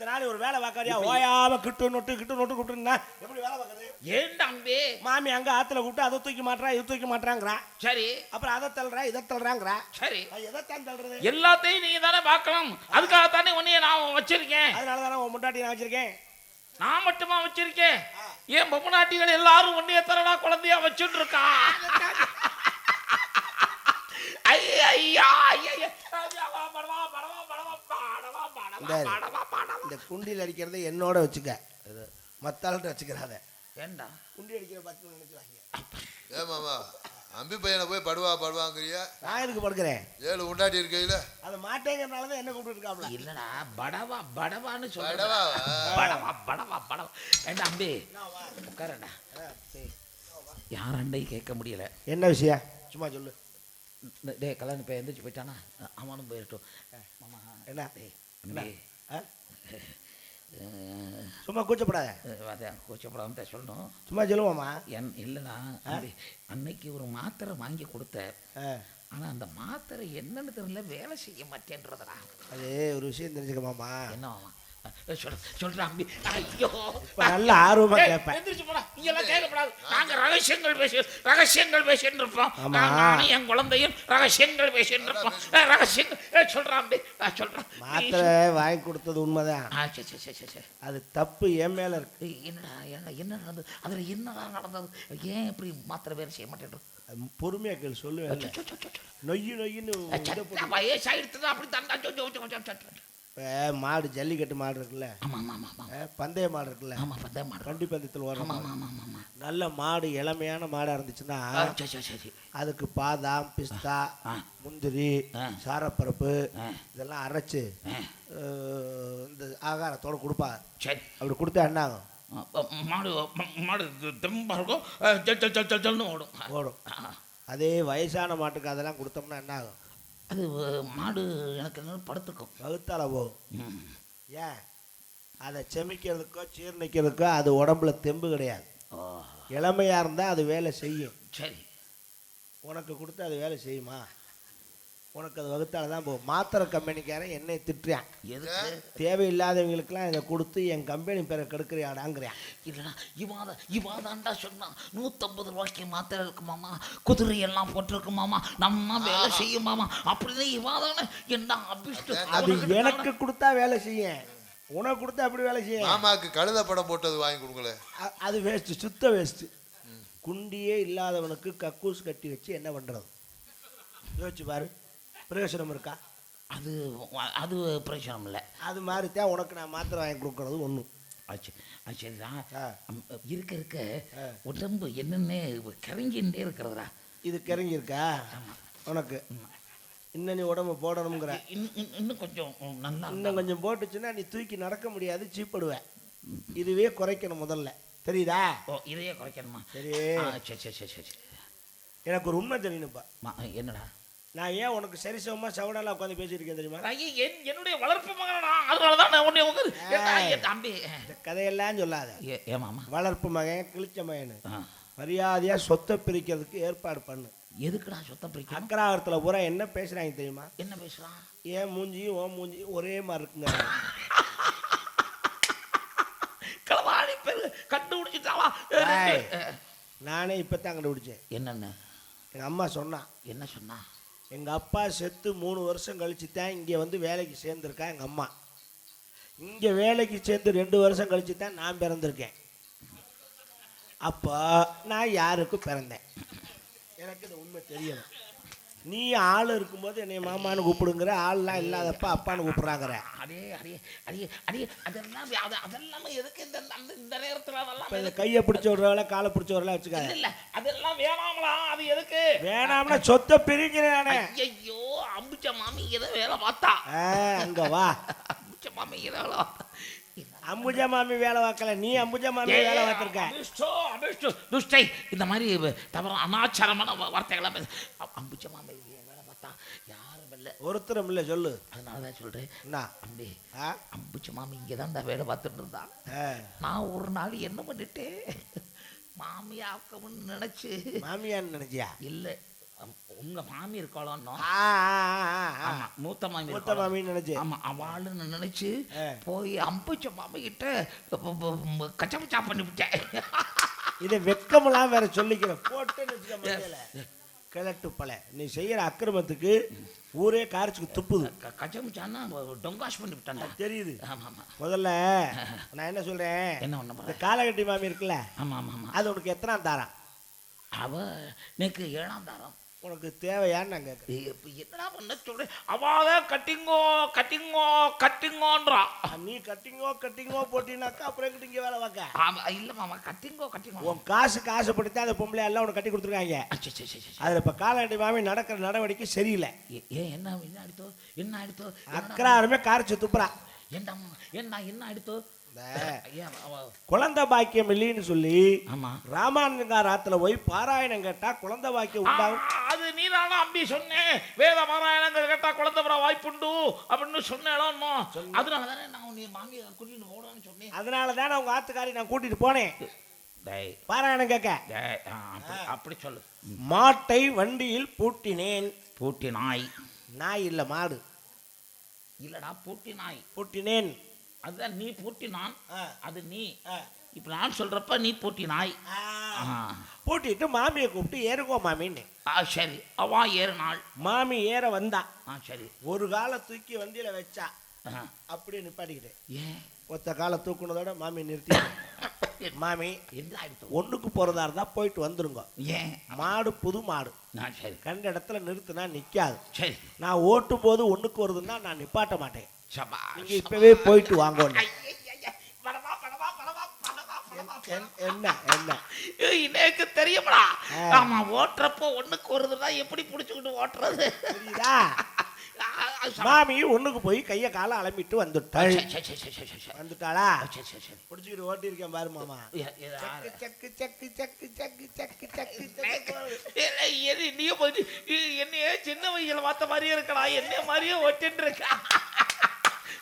நாள் ஒரு வேலை பார்க்காரியா ஓயாம கிட்டு நொட்டு கிட்டு நொட்டு கூப்பிட்டுனா எப்படி வேலை பார்க்கறது? ஏன் தம்பி மாமி அங்க ஆத்துல கூப்பிட்டு அதை தூக்கி மாட்டுறா இது தூக்கி மாட்டுறாங்கிறா. சரி. அப்புறம் அதை தள்ளுறா இதை தள்ளுறாங்கிறா. சரி. எதைத்தான் தள்ளுறது? எல்லாத்தையும் நீங்க தானே பார்க்கணும் அதுக்காகத்தானே உன்னைய நான் வச்சிருக்கேன். அதனால தானே உன் முட்டாட்டி நான் வச்சிருக்கேன். நான் மட்டுமா வச்சிருக்கேன்? ஏன் பொம்மநாட்டிகள் எல்லாரும் ஒன்னைய தரடா குழந்தையா வச்சுட்டு இருக்கா ஐயா, ஐயா, ஐயா, ஐயா. படவா, இந்த குண்டியில் அடிக்கிறதை என்னோட வச்சுக்க. மத்தாள்கிட்ட வச்சுக்கிறாத. ஏண்டா? குண்டி அடிக்கிற பத்து நினைச்சுவாங்க ஏ மாமா அம்பி பையனை போய் படுவா படுவாங்கிறியா? நான் எதுக்கு படுக்கிறேன்? ஏழு உண்டாட்டி இருக்கையில? அதை மாட்டேங்கிறனால தான் என்ன கூப்பிட்டு இருக்காப்ல இல்லடா படவா படவான்னு சொல்றா படவாவா? படவா படவா படவா. ஏண்டா அம்பி உட்காரண்டா யாரண்டை கேட்க முடியல? என்ன விஷயம்? சும்மா சொல்லு. டே கல்யாணம் இப்போ எந்திரிச்சு போயிட்டானா? அவனும் போயிட்டோம் மாமா என்ன? டேய். சும்மா கூச்சப்படாத. அதான் கூச்சப்படாம சொல்லணும். சும்மா சொல்லுவோம்மா என் அம்பி, அன்னைக்கு ஒரு மாத்திரை வாங்கி கொடுத்த ஆ, ஆனா அந்த மாத்திரை என்னன்னு தெரியல வேலை செய்ய மாட்டேன்றதுடா. அது ஒரு விஷயம் தெரிஞ்சுக்க மாமா என்ன மாமா அஹ், சொல்ற சொல்ற அம்பி. ஐயோ. இப்ப நல்ல ஆர்வமா கேட்பேன் எந்திரிச்சு போடா. நாங்க ரகசியங்கள் பேசி ரகசியங்கள் பேசிட்டு இருப்போம். நானும் என் குழந்தையும் ரகசியங்கள் பேசிட்டு இருப்போம். ரகசியங்கள் ஏய், சொல்றான் அம்பி. சொல்றான் மாத்திரை வாங்கி கொடுத்தது உண்மைதான். சரி, சரி, சரி, சரி. அது தப்பு என் மேல இருக்கு. என்னடா என்ன என்ன நடந்தது? அதுல என்னடா நடந்தது? ஏன் இப்படி மாத்திரை வேலை செய்ய மாட்டேன் பொறுமையா கேள் சொல்லுவேன். நொய்யு நொய்யுன்னு அப்படி சொ- இப்ப மாடு ஜல்லிக்கட்டு மாடு இருக்குல்ல? பந்தய மாடு இருக்குல்ல? பத்தே மாடு. வண்டி பந்தயத்தில் வரும் நல்ல மாடு இளமையான மாடா இருந்துச்சுன்னா அதுக்கு பாதாம் பிஸ்தா. முந்திரி. சாரப்பருப்பு. இதெல்லாம் அரைச்சு இந்த ஆகாரத்தோட கொடுப்பா. சரி. அப்படி கொடுத்தா என்ன ஆகும்? மாடு மாடு தெம்பா இருக்கும். ஓடும். ஓடும். அதே வயசான மாட்டுக்கு அதெல்லாம் கொடுத்தோம்னா என்ன ஆகும்? அது மாடு எனக்கு படுத்துக்கும் வகுத்தால போகும். ஏன்? அதை செமிக்கிறதுக்கோ சீர்ணிக்கிறதுக்கோ அது உடம்புல தெம்பு கிடையாது. இளமையாக இருந்தால் அது வேலை செய்யும். சரி. உனக்கு கொடுத்து அது வேலை செய்யுமா? உனக்கு அது வகுத்தால தான் போகும். மாத்திரை கம்பெனிக்காரன் என்னை திட்டுறான். எதுக்கு? தேவையில்லாதவங்களுக்கெல்லாம் இதை கொடுத்து என் கம்பெனி பேரை கெடுக்கிறியாடாங்கிறான். இல்லைடா இவாத இவாதாண்டா சொன்னான். நூற்றம்பது ரூபாய்க்கு மாத்திரை இருக்குமாமா குதிரை எல்லாம் போட்டிருக்குமாமா நம்ம வேலை செய்யுமாமா அப்படின்னு இவாதானே என்ன அபிஷ்டு அது எனக்கு கொடுத்தா வேலை செய்யும் உனக்கு கொடுத்தா அப்படி வேலை செய்யும் மாமாக்கு கழுத படம் போட்டது வாங்கி கொடுங்களே. அது வேஸ்ட்டு சுத்த வேஸ்ட்டு குண்டியே இல்லாதவனுக்கு கக்கூஸ் கட்டி வச்சு என்ன பண்ணுறது யோசிச்சு பாரு. பிரயோஜனம் இருக்கா? அது அது பிரயோஜனம் இல்லை. அது மாதிரி தான் உனக்கு நான் மாத்திரை வாங்கி கொடுக்கறது ஒன்று ஆச்சு. அம், இருக்க இருக்க. உடம்பு என்னன்னு கரைஞ்சின்றே இருக்கிறதுடா. இது கிறங்கியிருக்கா உனக்கு? இன்னும் நீ உடம்பு போடணுங்கிற. இன்னும் கொஞ்சம் நல்லா இன்னும் கொஞ்சம் போட்டுச்சுன்னா நீ தூக்கி நடக்க முடியாது சீப்படுவேன் இதுவே குறைக்கணும் முதல்ல. தெரியுதா? ஓ இதையே குறைக்கணுமா? சரி. சரி சரி சரி எனக்கு ஒரு உண்மை தெரியணுப்பா என்னடா? நான் ஏன் உனக்கு சரிசமமாக சவுடாலாம் உட்காந்து பேசிட்டு இருக்கேன் தெரியுமா? என் என்னுடைய வளர்ப்பு மகனா அதனால தான் நான் உன்னை தம்பி? இந்த கதையெல்லாம் சொல்லாத. ஏ ஏமாமா வளர்ப்பு மகன் கிழிச்ச மகன். ஆ. மரியாதையாக சொத்தை பிரிக்கிறதுக்கு ஏற்பாடு பண்ணு. எதுக்குடா சுத்தம் பிரிக்கணும்? அக்கராகத்தில் பூரா என்ன பேசுகிறாங்க தெரியுமா? என்ன பேசுறான் ஏன் மூஞ்சியும் ஓ மூஞ்சியும் ஒரே மாதிரி இருக்குங்க. களவாணி பேரு கண்டுபிடிச்சிட்டாவா. நானே இப்போ தான் கண்டுபிடிச்சேன். என்னென்ன? எங்கள் அம்மா சொன்னான் என்ன சொன்னா? எங்கள் அப்பா செத்து மூணு வருஷம் கழித்து தான் இங்கே வந்து வேலைக்கு சேர்ந்துருக்கா எங்கள் அம்மா. இங்கே வேலைக்கு சேர்ந்து ரெண்டு வருஷம் கழித்து தான் நான் பிறந்திருக்கேன். அப்போ நான் யாருக்கு பிறந்தேன்? எனக்கு இந்த உண்மை தெரியணும் நீ ஆள் இருக்கும்போது என்னை மாமான்னு கூப்பிடுங்கிற ஆள்லாம் இல்லாதப்ப அப்பான்னு கூப்பிட்றாங்கிற. அடே அடே அடே அடே அதெல்லாம் அது- அதெல்லாம் எதுக்கு இந்த அந்த இந்த நேரத்துல அதெல்லாம் இந்த கையை பிடிச்ச விடுறவள காலை பிடிச்ச விடுறவள வச்சுக்காத. இல்ல அதெல்லாம் வேணாமலா அது எதுக்கு? வேணாம்னா சொத்தை பிரிக்கிறேன் ஐயோ அம்புச்ச மாமி இதை வேலை பார்த்தா. அங்கே வா. அம்புச்ச மாமி இதை வேலை பார்த்தா. அம்புஜா மாமி வேலை பார்க்கல. நீ அம்புஜா மாமி வேலை பார்த்துருக்க. துஷ்டை. இந்த மாதிரி தவிர அனாச்சாரமான வா- வார்த்தைகள்லாம் பேச அ- அம்புச்ச மாமி வேலை பார்த்தா யாரும் இல்லை. ஒருத்தரும் இல்லை சொல்லு. அதனால தான் சொல்றேன். என்ன? அம்பி ஆ? அம்புச்ச மாமி இங்கே தான்டா வேலை பார்த்துட்டு இருந்தா. நான் ஒரு நாள் என்ன பண்ணிட்டேன்? மாமியாக்கணும்னு நினைச்சு. மாமியான்னு நினைச்சியா? இல்லை. உங்க மாமி இருக்காளோ மூத்த மாமி மூத்த? மாமின்னு நினைச்சு. ஆமா அவளுன்னு நினைச்சு. போய் அம்புச்ச மாமி கிட்ட பண்ணி விட்டேன். இதை வெக்கமெல்லாம் வேற சொல்லிக்கிறேன் மண்டையில. கிழட்டு பல நீ செய்யற அக்கிரமத்துக்கு ஊரே காரிச்சுக்கு துப்புது. கச்சபச்சான்னா டொங்காஷ் பண்ணி விட்டான்டா. தெரியுது. முதல்ல நான் என்ன சொல்றேன்? என்ன போற காலகட்டி மாமி இருக்குல்ல ஆமா ஆமா. அது உனக்கு எத்தனாம் தாரம்? அவ எனக்கு ஏழாம் தாரம். உனக்கு தேவையான்னு நான் கேட்குறேன். இப்ப என்னடா பண்ண சொல்றேன் அவாத கட்டிங்கோ கட்டிங்கோ கட்டிங்கோன்றா. நீ கட்டிங்கோ கட்டிங்கோ போட்டினாக்கா அப்புறம் எங்கிட்ட இங்கே வேலை பார்க்க? ஆமா இல்ல மாமா கட்டிங்கோ கட்டிங்கோ. உன் காசுக்கு ஆசைப்படுத்தி அந்த பொம்பளை எல்லாம் உனக்கு கட்டி கொடுத்துருக்காங்க. அதில் இப்போ காலகட்டி மாமி நடக்கிற நடவடிக்கை சரியில்லை. ஏன் என்ன என்ன ஆயிடுத்தோ என்ன என்னடா? அக்கறாருமே காரிச்சு துப்புறா. என்ன என்ன என்ன அவ- குழந்தை பாக்கியம் இல்லைன்னு சொல்லி ஆமா. ராமானுஜங்கார் ஆத்துல போய் பாராயணம் கேட்டா குழந்தை பாக்கியம் உண்டாகும். அது நீ தானே அம்பி சொன்னேன் வேத பாராயணங்கள் கேட்டா குழந்தை பிற வாய்ப்புண்டு அப்படின்னு சொன்னேன் அதனால தானே நான் உன்னை மாமியை கூட்டிட்டு போடான்னு சொன்னேன். அதனால தானே அவங்க ஆத்துக்காரி நான் கூட்டிட்டு போனேன். டேய். பாராயணம் கேட்க. அப்படி- அப்படி சொல்லு. மாட்டை வண்டியில் பூட்டினேன். பூட்டி நாய் நாய் இல்ல மாடு. இல்லடா பூட்டி நாய் பூட்டினேன். அதுதான் நீ பூட்டி நான் அது நீ. இப்போ நான் சொல்றப்ப நீ பூட்டி நாய். பூட்டிட்டு மாமியை கூப்பிட்டு ஏறுங்கோ மாமின்னு. ஆ சரி. அவா ஏறு நாள் மாமி ஏற வந்தா. ஆ சரி. ஒரு காலை தூக்கி வண்டியில வச்சா. அப்படியே நிப்பாட்டிக்கிட்டேன் ஏன் ஒத்த காலை தூக்குனதோட மாமி நிறுத்தி மாமி என்ன ஆயிடுத்து ஒண்ணுக்கு போறதா இருந்தா போயிட்டு வந்துருங்க. ஏன் மாடு புது மாடு. நான் சரி. கண்ட இடத்துல நிறுத்துனா நிக்காது. சரி. நான் ஓட்டும் போது ஒண்ணுக்கு வருதுன்னா நான் நிப்பாட்ட மாட்டேன். நீங்க இப்பவே போயிட்டு வாங்கணும் என்ன என்ன? எனக்கு தெரியுமடா? ஓட்டுறப்போ ஒண்ணுக்கு ஒரு எப்படி பிடிச்சுக்கிட்டு ஓட்டுறது? புரியுதா? ஒண்ணுக்கு போய் கைய கால அலம்பிட்டு வந்துட்டாள். வந்துட்டாளா? பிடிச்சுக்கிட்டு ஓட்டி இருக்கேன் பாரு மாமா. சக்கு சக்கு சக்கு சக்கு சக்கு சக்கு சக்கு நீ போயிட்டு என்னையே சின்ன வயசுல பார்த்த மாதிரியே இருக்கடா. என்ன மாதிரியே ஓட்டின்னு இருக்கா.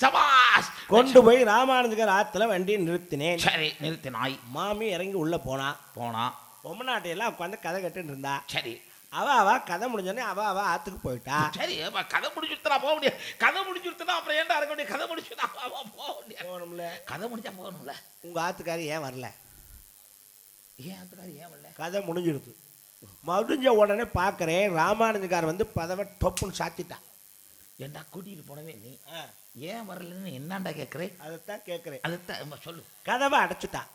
சபாஸ் கொண்டு போய் ராமானுஜகர் ஆத்துல வண்டியை நிறுத்தினேன். சரி நிறுத்தி நாய் மாமி இறங்கி உள்ள போனா. போனா. பொம்மநாட்டையெல்லாம் உட்காந்து கதை கட்டுன்னு இருந்தா. சரி. அவ அவ கதை முடிஞ்சோடனே அவ அவ ஆத்துக்கு போயிட்டா. சரி அப்ப கதை முடிச்சுட்டா போக முடியாது. கதை முடிச்சுட்டா அப்புறம் ஏன்டா இருக்க முடியும் கதை முடிச்சுட்டா போக முடியாது. போகணும்ல. கதை முடிச்சா போகணும்ல. உங்க ஆத்துக்காரி ஏன் வரல? ஏன் அதுக்காக ஏன் வரல? கதை முடிஞ்சிடுது. முடிஞ்ச உடனே பார்க்குறேன் ராமானுஜகார் வந்து பதவை டொப்புன்னு சாத்திட்டான் ஏன்டா கூட்டிட்டு போனவே நீ? ஏன் வரலன்னு என்னடா கேட்குறேன் அதைத்தான் கேட்குறேன் அதுதான் சொல்லு. கதவை அடைச்சிட்டான்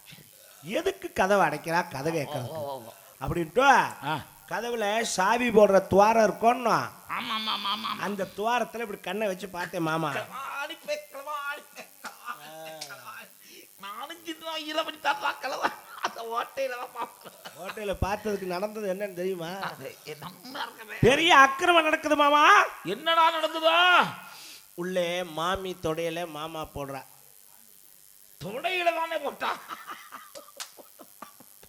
எதுக்கு கதவை அடைக்கிறா? கதை கேட்கறது. அப்படின்ட்டு கதவுல சாவி போடுற துவாரம் இருக்கும்னா. அந்த துவாரத்துல இப்படி கண்ணை வச்சு பார்த்தேன் மாமா. நானும் அந்த ஓட்டையில ஹோட்டலில் பார்த்ததுக்கு நடந்தது என்னன்னு தெரியுமா. பெரிய அக்கிரமம் நடக்குது மாமா. என்னடா நடந்ததா? உள்ளே மாமி தொடையில மாமா போடுறா. தொடையில தானே போட்டா?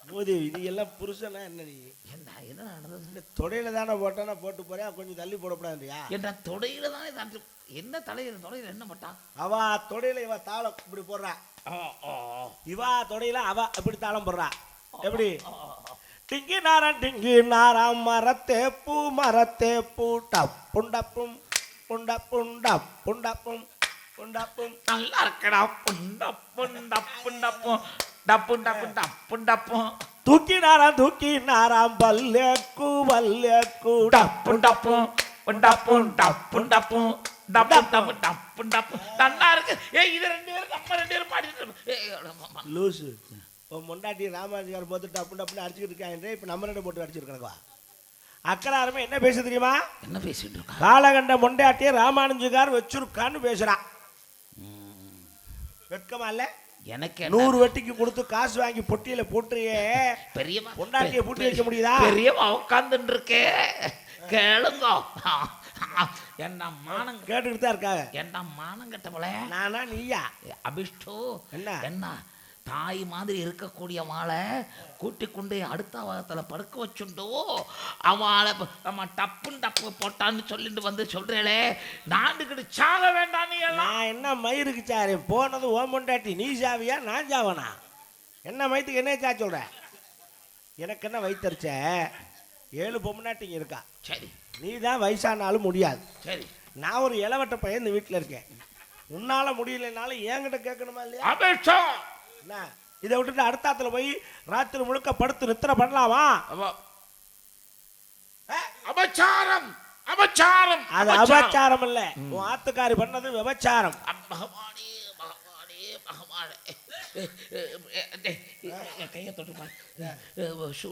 மோதி இது எல்லாம் புருஷனா என்ன நீ? என்ன என்ன நடந்தது? தொடையில தானே போட்டானா போட்டு போறியா? கொஞ்சம் தள்ளி போடக்கூடாதுயா என்ன தொடையில தானே தாண்டி என்ன தலையில தொடையில என்ன போட்டா? அவ தொடையில இவ தாளம் இப்படி போடுறா. இவா தொடையில அவ இப்படி தாளம் போடுறா. எப்படி. டிங்கி நாரம் டிங்கி நாரம் மரத்தே பூ மரத்தே பூ. டப்பும் புண்டப்பும் டப்பும் டப்பும் புண்டப்பும் நல்லா இருக்கடா. புண்டா புண்டா புண்டப்பும் டப்பு டப்பு டப்பு டப்பும். தூக்கி நாரம் தூக்கி நாரம் பல்லேக்கு பல்லேக்கு டப்பு டப்பும் புண்டப்பும் டப்பு டப்பும் டப்பு டப்பு டப்பு டப்பு நல்லா இருக்கு. ஏய் இது ரெண்டு பேரும் நம்ம ரெண்டு பேரும் பாடிட்டு. லூசு. உன் முண்டாட்டி ராமாஜிகார் போட்டு டப்பு டப்புன்னு அடிச்சுக்கிட்டு இருக்காங்க இப்போ நம்ம ரெண்டு போட்டு அடிச்சிருக்கா அக்கறாருமே என்ன பேச தெரியுமா? என்ன பேசிட்டு இருக்கா? காலகண்ட முண்டாட்டியை ராமானுஜகார் வச்சிருக்கான்னு பேசுறான் வெட்கமா இல்ல? எனக்கு? நூறு வட்டிக்கு கொடுத்து காசு வாங்கி பொட்டியில போட்டுறியே பெரியவா பொண்டாட்டியை பூட்டி வைக்க முடியுதா? பெரியவா உட்காந்துட்டு இருக்கே கேளுங்க. என்ன மானம் கேட்டுக்கிட்டு தான் இருக்காங்க. என்ன மானம் கட்டவளே. நானா நீயா? அபிஷ்டு என்ன? என்ன? தாய் மாதிரி இருக்கக்கூடிய வாளை கூட்டி கொண்டு அடுத்த வாரத்துல படுக்க வச்சுண்டோ அவளை நம்ம டப்புன்னு டப்பு போட்டான்னு சொல்லிட்டு வந்து சொல்றேளே நாண்டுக்கிட்டு சாக வேண்டாம் நீ எல்லாம். நான் என்ன மயிருக்கு சாரு? போனது ஓ முண்டாட்டி நீ சாவியா நான் சாவனா? என்ன மயத்துக்கு என்ன சா சொல்ற? எனக்கு என்ன வயிற்றுச்ச ஏழு பொம்னாட்டிங்க இருக்கா. சரி. நீ தான் வயசானாலும் முடியாது. சரி. நான் ஒரு இளவட்ட பையன் இந்த வீட்டில் இருக்கேன். உன்னால முடியலைனாலும் என்கிட்ட கேட்கணுமா இல்லையா? அபேட்சா! என்ன இதை விட்டுட்டு அடுத்தாத்துல போய் ராத்திரி முழுக்க படுத்து நித்திர பண்ணலாமா அபச்சாரம் அபச்சாரம் அது அபச்சாரம் இல்ல உன் ஆத்துக்காரி பண்ணது விபச்சாரம் பகவானே பகவானே பகவானே கையை தொட்டு பாரு